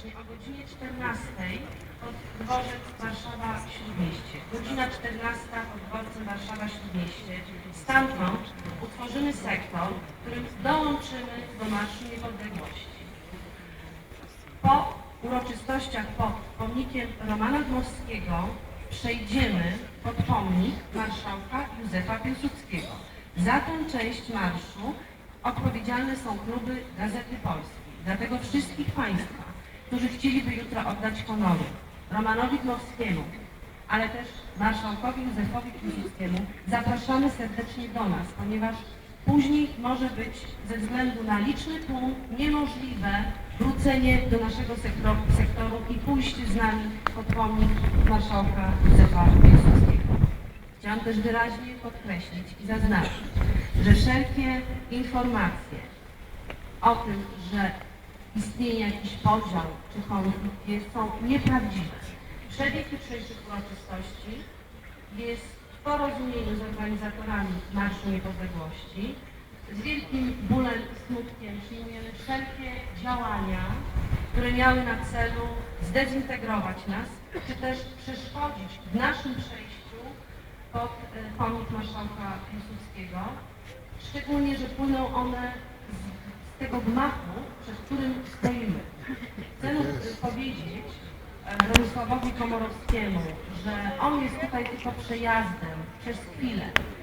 serdecznie o godzinie 14 pod dworzec Warszawa Śródmieście. Godzina 14 pod dworcem Warszawa Śródmieście. Stamtąd utworzymy sektor, którym dołączymy do Marszu Niepodległości. Po uroczystościach pod pomnikiem Romana Dmowskiego przejdziemy pod pomnik marszałka Józefa Piłsudskiego. Za tę część marszu odpowiedzialne są kluby Gazety Polskiej. Dlatego wszystkich Państwa, którzy chcieliby jutro oddać honory Romanowi Dmowskiemu, ale też marszałkowi Józefowi Piłsudskiemu, zapraszamy serdecznie do nas, ponieważ później może być ze względu na liczny tłum niemożliwe wrócenie do naszego sektoru, sektoru i pójście z nami pod pomnik marszałka Józefa Piłsudskiego. Chciałam też wyraźnie podkreślić i zaznaczyć, że wszelkie informacje o tym, że istnieje jakiś podział czy konflikt są nieprawdziwe. Przebieg jutrzejszych uroczystości jest w porozumieniu z organizatorami Marszu Niepodległości. Z wielkim bólem i smutkiem przyjmujemy wszelkie działania, które miały na celu zdezintegrować nas, czy też przeszkodzić w naszym przejściu pod e, pomnik marszałka Piłsudskiego. Szczególnie, że płyną one z, z tego gmachu, Bronisławowi Komorowskiemu, że on jest tutaj tylko przejazdem przez chwilę.